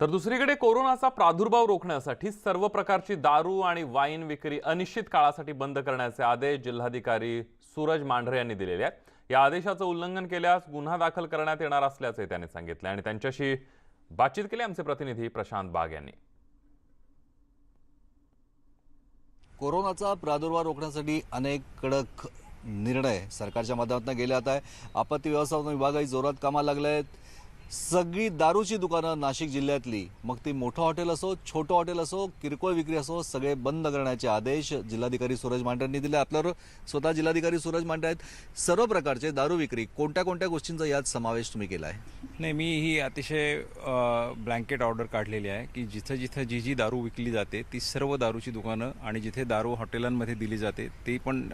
तर दुसरीकडे कोरोनाचा प्रादुर्भाव रोखण्यासाठी सर्व प्रकारची दारू आणि वाईन विक्री अनिश्चित काळासाठी बंद करण्याचे आदेश जिल्हाधिकारी सूरज मांढरे यांनी दिलेले आहेत. या आदेशाचं उल्लंघन केल्यास गुन्हा दाखल करण्यात येणार असल्याचे त्यांनी सांगितले आणि त्यांच्याशी बातचीत केली आमचे प्रतिनिधी प्रशांत बाग यांनी. कोरोनाचा प्रादुर्भाव रोखण्यासाठी अनेक कडक निर्णय सरकारच्या माध्यमातून गेले आता आहे आपत्ती व्यवस्थापन विभागही जोरात कामाला लागले आहेत सगळी दारूची दुकानं नाशिक जिल्ह्यातली. मग ती मोठं हॉटेल असो छोटं हॉटेल असो किरकोळ विक्री असो सगळे बंद करण्याचे आदेश जिल्हाधिकारी सूरज मांढऱ्यांनी दिले. आपल्यावर स्वतः जिल्हाधिकारी सूरज मांढरे आहेत. सर्व प्रकारचे दारू विक्री कोणत्या कोणत्या गोष्टींचा यात समावेश तुम्ही केला आहे? नाही मी ही अतिशय ब्लँकेट ऑर्डर काढलेली आहे की जिथं जिथं जी जी दारू विकली जाते ती सर्व दारूची दुकानं आणि जिथे दारू हॉटेलांमध्ये दिली जाते ती पण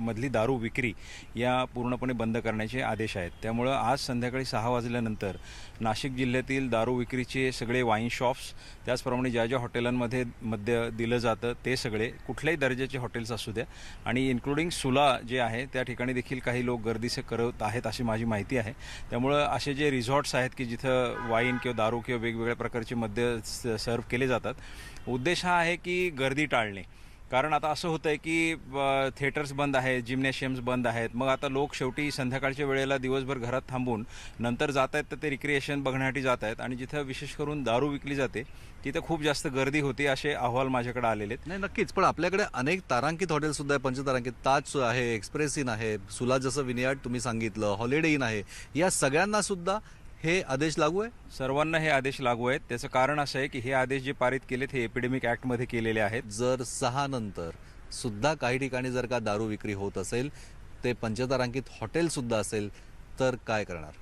मधली दारू विक्री या पूर्णपणे बंद करण्याचे आदेश आहेत. त्यामुळं आज संध्याकाळी सहा वाजल्यानंतर नाशिक जिल्ह्यातील दारू विक्रीचे सगळे वाईन शॉप्स त्याचप्रमाणे ज्या ज्या हॉटेलांमध्ये मद्य दिलं जातं ते सगळे कुठल्याही दर्जाचे हॉटेल्स असू द्या. आणि इन्क्लुडिंग सुला जे आहे त्या ठिकाणी देखील काही लोक गर्दीचं करत आहेत अशी माझी माहिती आहे. त्यामुळं असे जे रिझॉर्ट्स आहेत की जिथं वाईन किंवा दारू किंवा वेगवेगळ्या प्रकारचे मद्य सर्व केले जातात उद्देश हा आहे की गर्दी टाळणे. कारण आता असं होतं आहे की थिएटर्स बंद आहेत जिम्नॅशियम्स बंद आहेत. मग आता लोक शेवटी संध्याकाळच्या वेळेला दिवसभर घरात थांबून नंतर जात आहेत तर ते रिक्रिएशन बघण्यासाठी जात आहेत. आणि जिथं विशेष करून दारू विकली जाते तिथं खूप जास्त गर्दी होती असे अहवाल माझ्याकडे आलेले आहेत नाही नक्कीच. पण आपल्याकडे अनेक तारांकित हॉटेलसुद्धा आहे पंचतारांकित ताज आहे एक्सप्रेस इन आहे सुला जसं विनियार्ड तुम्ही सांगितलं हॉलिडे इन आहे. या सगळ्यांना सुद्धा हे आदेश लागू आहे? सर्वांना हे आदेश लागू आहेत. त्याचं कारण असं आहे की हे आदेश जे पारित केलेत हे एपिडेमिक ॲक्टमध्ये केलेले आहेत. जर सहा नंतर सुद्धा काही ठिकाणी जर का दारू विक्री होत असेल ते पंचतारांकित हॉटेल सुद्धा असेल तर काय करणार?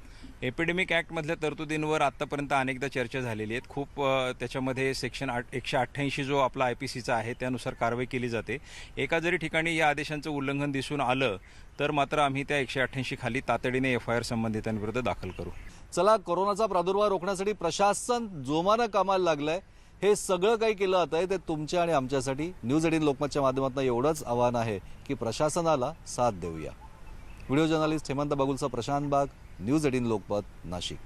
एपिडेमिक ॲक्टमधल्या तरतुदींवर आत्तापर्यंत अनेकदा चर्चा झालेली आहेत. खूप त्याच्यामध्ये सेक्शन आठ एकशे अठ्ठ्याऐंशी जो आपला आय पी सीचा आहे त्यानुसार कारवाई केली जाते. एका जरी ठिकाणी या आदेशांचं उल्लंघन दिसून आलं तर मात्र आम्ही त्या एकशे अठ्ठ्याऐंशी खाली तातडीने एफ आय आर संबंधितांविरुद्ध दाखल करू. चला कोरोनाचा प्रादुर्भाव रोखण्यासाठी प्रशासन जोमानं कामाला लागलंय. हे सगळं काही केलं जात आहे ते तुमच्या आणि आमच्यासाठी. न्यूज एटीन लोकमतच्या माध्यमातून एवढंच आव्हान आहे की प्रशासनाला साथ देऊया. व्हिडिओ जर्नलिस्ट हेमंत बागुलचा प्रशांत बाग न्यूज एटीन लोकमत नाशिक.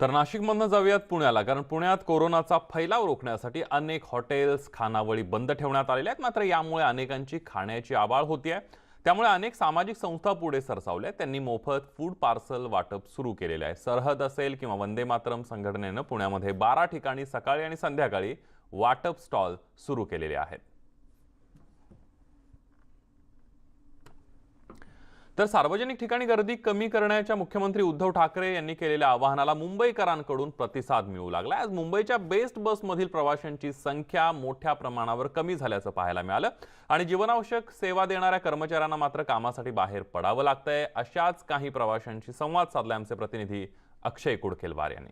तर नाशिकमधनं जाऊयात पुण्याला कारण पुण्यात कोरोनाचा फैलाव रोखण्यासाठी अनेक हॉटेल्स खानावळी बंद ठेवण्यात आलेल्या आहेत. मात्र यामुळे अनेकांची खाण्याची आबाळ आहे त्यामुळे अनेक सामाजिक संस्था पुढे सरसावल्या त्यांनी मोफत फूड पार्सल वाटप सुरू केलेलं आहे. सरहद असेल किंवा वंदे मातरम संघटनेनं पुण्यामध्ये बारा ठिकाणी सकाळी आणि संध्याकाळी वाटप स्टॉल सुरू केलेले आहेत. तर सार्वजनिक ठिकाणी गर्दी कमी करण्याच्या मुख्यमंत्री उद्धव ठाकरे यांनी केलेल्या आवाहनाला मुंबईकरांकडून प्रतिसाद मिळू लागला. आज मुंबईच्या बेस्ट बसमधील प्रवाशांची संख्या मोठ्या प्रमाणावर कमी झाल्याचं पाहायला मिळालं. आणि जीवनावश्यक सेवा देणाऱ्या कर्मचाऱ्यांना मात्र कामासाठी बाहेर पडावं लागतंय. अशाच काही प्रवाशांशी संवाद साधला आमचे प्रतिनिधी अक्षय कुडकेलवार यांनी.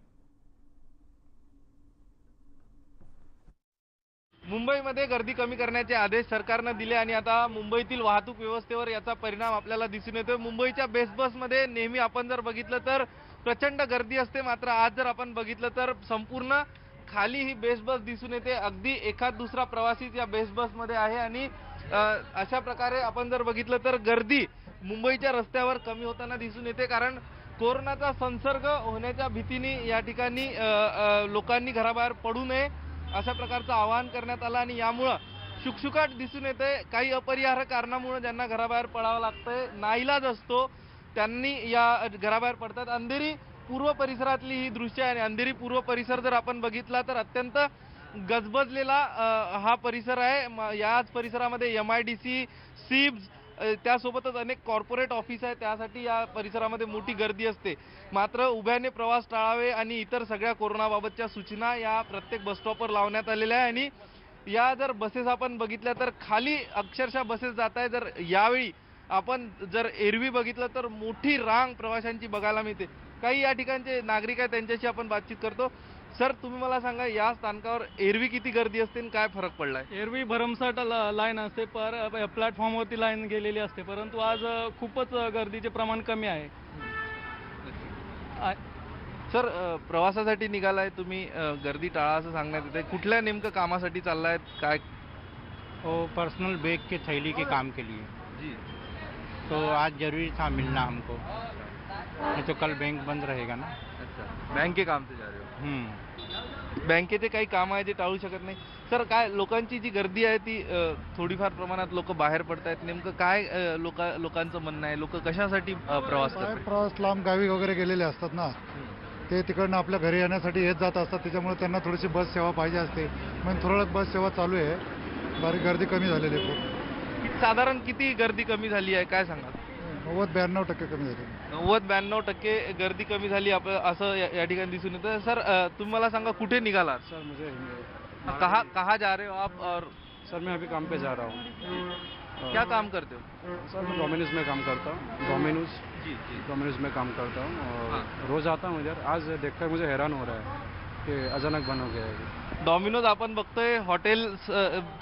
मुंबईमध्ये गर्दी कमी करण्याचे आदेश सरकारनं दिले आणि आता मुंबईतील वाहतूक व्यवस्थेवर याचा परिणाम आपल्याला दिसून येतोय. मुंबईच्या बेस्ट बसमध्ये नेहमी आपण जर बघितलं तर प्रचंड गर्दी असते. मात्र आज जर आपण बघितलं तर संपूर्ण खाली ही बेस्ट बस दिसून येते. अगदी एखाद दुसरा प्रवासीच या बेस्ट बसमध्ये आहे आणि अशा प्रकारे आपण जर बघितलं तर गर्दी मुंबईच्या रस्त्यावर कमी होताना दिसून येते. कारण कोरोनाचा संसर्ग होण्याच्या भीतीने या ठिकाणी लोकांनी घराबाहेर पडू नये. अशा प्रकारचं आवाहन करण्यात आलं आणि यामुळं शुकशुकाट दिसून येते. काही अपरिहार्य कारणामुळे ज्यांना घराबाहेर पडावं लागतंय नाईलाज असतो त्यांनी या घराबाहेर पडतात. अंधेरी पूर्व परिसरातली ही दृश्य आहे आणि अंधेरी पूर्व परिसर जर आपण बघितला तर अत्यंत गजबजलेला हा परिसर आहे. म- याच परिसरामध्ये एम आय डी सी सीब्स त्यासोबतच अनेक कॉर्पोरेट ऑफिस आहे त्यासाठी या परिसरामध्ये मोठी गर्दी असते. मात्र उभ्याने प्रवास टाळावे आणि इतर सगळ्या कोरोनाबाबतच्या सूचना या प्रत्येक बसस्टॉपवर लावण्यात आलेल्या आहे आणि या जर बसेस आपण बघितल्या तर खाली अक्षरशः बसेस जात आहे जर यावेळी आपण जर एरवी बघितलं तर मोठी रांग प्रवाशांची बघायला मिळते. काही या ठिकाणचे नागरिक आहेत त्यांच्याशी आपण बातचीत करतो. सर तुम्ही मला सांगा या स्थानकावर एरवी किती गर्दी असते आणि काय फरक पडलाय? एरवी भरमसाठ ल- लाईन असते पर प्लॅटफॉर्मवरती लाईन गेलेली असते परंतु आज अ, खूपच अ, गर्दीचे प्रमाण कमी आहे. आ- सर अ, प्रवासासाठी निघालाय तुम्ही अ, गर्दी टाळा असं सांगण्यात येते कुठल्या नेमकं कामासाठी चाललाय काय? वो पर्सनल बैग के थैली के काम के लिए. जी. तो आज जरूरी था मिलना हमको. नहीं तो कल बैंक बंद रहेगा ना. बैंक के काम से जा रहे हो? हम्म. बँकेचे काही कामं आहे जे टाळू शकत नाही. सर काय लोकांची जी गर्दी आहे ती अ, थोडीफार प्रमाणात लोक बाहेर पडत आहेत. नेमकं काय अ, लोक लोकांचं म्हणणं आहे? लोक कशासाठी अ, प्रवास बाहेर करतात प्रवास लांब गावी वगैरे गेलेले असतात ना. ते तिकडनं आपल्या घरी येण्यासाठी येत जात असतात. त्याच्यामुळे त्यांना थोडीशी बस सेवा पाहिजे असते. म्हणून थोडं बस सेवा चालू आहे. बारीक गर्दी कमी झालेली आहे खूप. साधारण किती गर्दी कमी झाली आहे? काय सांगाल? नव्वद ब्याण्णव टक्के कमी झाली नव्वद ब्याण्णव टक्के गर्दी कमी झाली आप असं या या ठिकाणी दिसून येतं. सर तुम्ही मला सांगा कुठे निघालात? सर मुझे कहा कहा जा रहे हो आप और सर मैं अभी काम पे जा रहा हूँ। क्या काम करते हो? सर मैं डोमिनोज में काम करता हूँ। डोमिनोज? जी जी। डोमिनोज में काम करता हूँ और। रोज़ आता हूँ इधर। आज देखकर मुझे हैरान हो रहा है कि अचानक बंद हो गया है। डॉमिनोज आपण बघतोय हॉटेल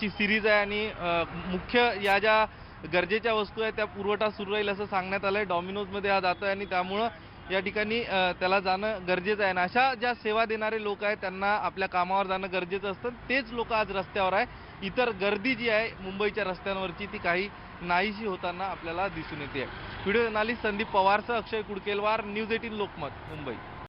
ची सिरीज आहे आणि मुख्य या ज्या गरजेच्या वस्तू आहेत त्या पुरवठा सुरू राहील असं सांगण्यात आलंय. डॉमिनोजमध्ये हा जातोय आणि त्यामुळं या ठिकाणी त्याला जाणं गरजेचं आहे. आणि अशा ज्या सेवा देणारे लोक आहेत त्यांना आपल्या कामावर जाणं गरजेचं असतं. तेच लोक आज रस्त्यावर आहे. इतर गर्दी जी आहे मुंबईच्या रस्त्यांवरची ती काही नाहीशी होताना आपल्याला दिसून येते. व्हिडिओ जर्नालिस्ट संदीप पवारसह अक्षय कुडकेलवार न्यूज एटीन लोकमत मुंबई.